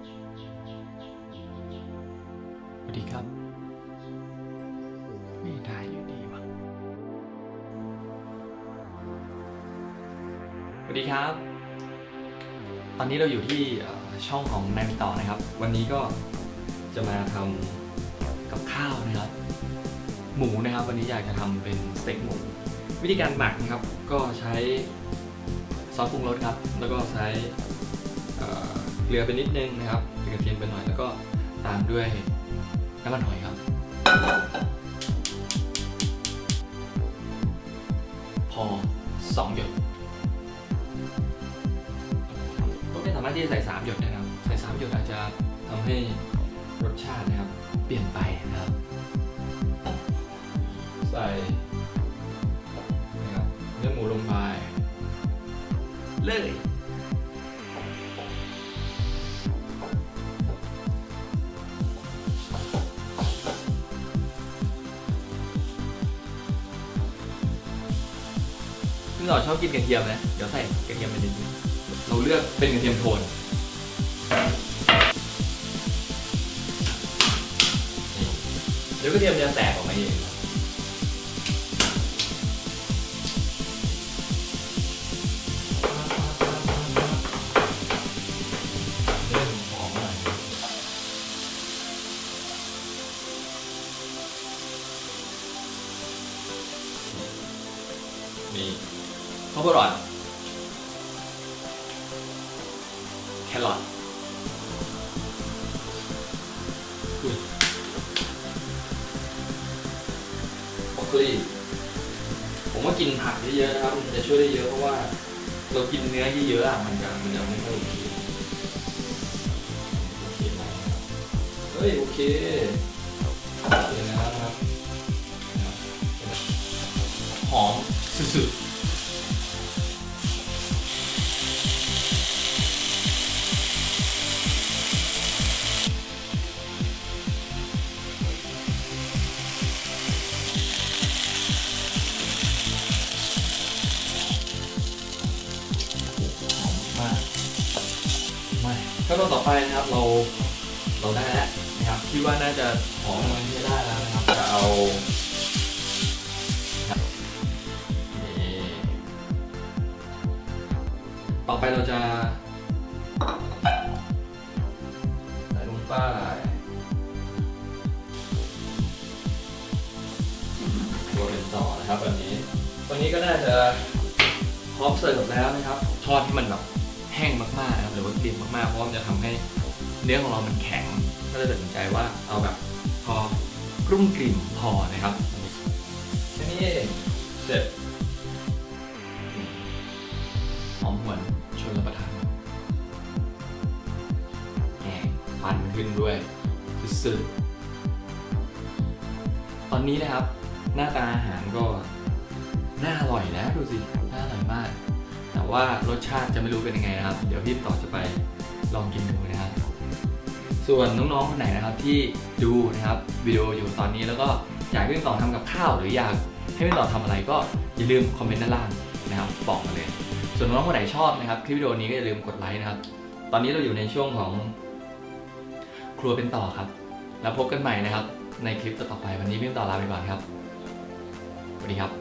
สวัสดีครับ ไม่ได้อยู่ดีวะสวัสดีครับ ตอนนี้เราอยู่ที่เอ่อช่องของนายมิต่อนะครับ วันนี้ก็จะมาทำกับข้าวนะครับ หมูนะครับ วันนี้อยากจะทำเป็นสเต็กหมู วิธีการหมักนะครับ ก็ใช้ซอสปรุงรสครับ แล้วก็ใช้เอ่อ กลือไปนิดนึงนะครับกระเทียมไปหน่อยแล้วก็ตามด้วยน้ำมันหอยครับ พอสองหยดก็ไม่สามารถที่จะใส่สามหยดนะครับ ใส่สามหยดอาจจะทำให้รสชาตินะครับ เปลี่ยนไปนะครับ ใส่นะครับเนื้อหมูลงไปเลย ซึ่งเราชอบกินกระเทียมนะเดี๋ยวใส่กระเทียมไปนิดนึงเราเลือกเป็นกระเทียมโทนเดี๋ยวกระเทียมจะแตกออกมาเองเริ่มหอมหน่อยมี ข้าวโพดอ่อน แครอทอุ้ยบรอกโคลีผมว่ากินผักเยอะๆนะครับ มันจะช่วยได้เยอะเพราะว่า เรากินเนื้อเยอะๆอะมันจะมันจะไม่ค่อยโอเคโอเคไหมเฮ้ย โอเคโอเคนะครับ ขั้นตอนต่อไปนะครับเราเราได้แล้วนะครับคิดว่าน่าจะหอมมันที่ได้แล้วนะครับจะเอานี่ต่อไปเราจะใส่ลงไปตัวเป็นต่อนะครับแบบนี้วันนี้ก็น่าจะพร้อมเสิร์ฟแล้วนะครับทอดให้มันแบบ ห้งมากๆนะครับหรือว่าเกลี่ยมมากๆเพราะว่ามันจะทำให้เนื้อของเรามันแข็ง ก็เลยตัดสินใจว่าเอาแบบพอกรุ่มกลิ่มพอนะครับแค่นี้เองเสร็จหอมหวนชวนรับประทานแหมฟันขึ้นด้วยสุดๆตอนนี้นะครับ หน้าตาอาหารก็น่าอร่อยนะดูสิ ว่ารสชาติจะไม่รู้เป็นยังไงนะครับ เดี๋ยวพี่ต่อจะไปลองกินดูนะครับ ส่วนน้องๆคนไหนนะครับที่ดูนะครับวิดีโออยู่ตอนนี้แล้วก็อยากให้พี่ต่อทำกับข้าว หรืออยากให้พี่ต่อทำอะไรก็อย่าลืมคอมเมนต์ด้านล่างนะครับบอกมาเลย ส่วนน้องคนไหนชอบนะครับคลิปวิดีโอนี้ก็อย่าลืมกดไลค์นะครับ ตอนนี้เราอยู่ในช่วงของครัวเป็นต่อครับ แล้วพบกันใหม่นะครับ ในคลิปต่อไปวันนี้พี่ต่อลาไปก่อนครับสวัสดีครับ